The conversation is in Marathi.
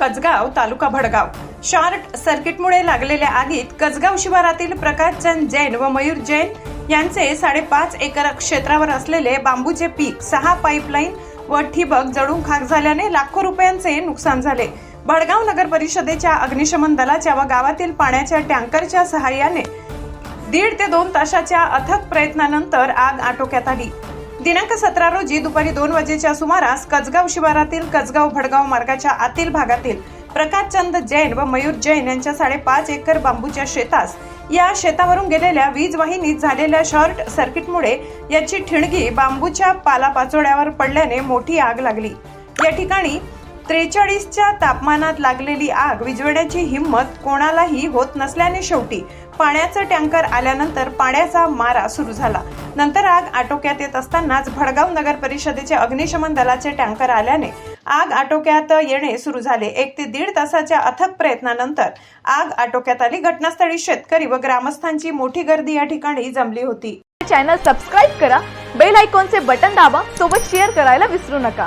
कचगाव तालुका भडगाव. शॉर्ट सर्किटमुळे लागलेल्या आगीत कचगाव शिवारातील प्रकाशचंद जैन व मयूर जैन यांचे साडेपाच एकर क्षेत्रावर असलेले बांबूचे पीक सहा पाईपलाईन व ठिबक जळून खाक झाल्याने लाखो रुपयांचे नुकसान झाले. भडगाव नगर परिषदेच्या अग्निशमन दलाच्या व गावातील पाण्याच्या टँकरच्या सहाय्याने दीड ते दोन तासाच्या अथक प्रयत्नानंतर आग आटोक्यात आली. दिनांक सतरा रोजी दुपारी दोन वाजेच्या सुमारास कचगाव शिवारातील कचगाव भडगाव मार्गाच्या आतील भागातील प्रकाशचंद जैन व मयूर जैन यांच्या साडेपाच एकर बांबूच्या शेतास या शेतावरून गेलेल्या वीज वाहिनीत झालेल्या शॉर्ट सर्किटमुळे याची ठिणगी बांबूच्या पालापाचोळ्यावर पडल्याने मोठी आग लागली. या ठिकाणी त्रेचाळीसच्या तापमानात लागलेली आग विझवण्याची हिंमत कोणालाही होत नसल्याने शेवटी पाण्याचं टँकर आल्यानंतर पाण्याचा मारा सुरू झाला. नंतर आग आटोक्यात येत असतानाच भडगाव नगर परिषदेचे अग्निशमन दलाचे टँकर आल्याने आग आटोक्यात येणे सुरू झाले. एक ते दीड तासाच्या अथक प्रयत्नानंतर आग आटोक्यात आली. घटनास्थळी शेतकरी व ग्रामस्थांची मोठी गर्दी या ठिकाणी जमली होती. चॅनल सबस्क्राईब करा. बेल आयकॉनचे बटन दाबा. सोबत शेअर करायला विसरू नका.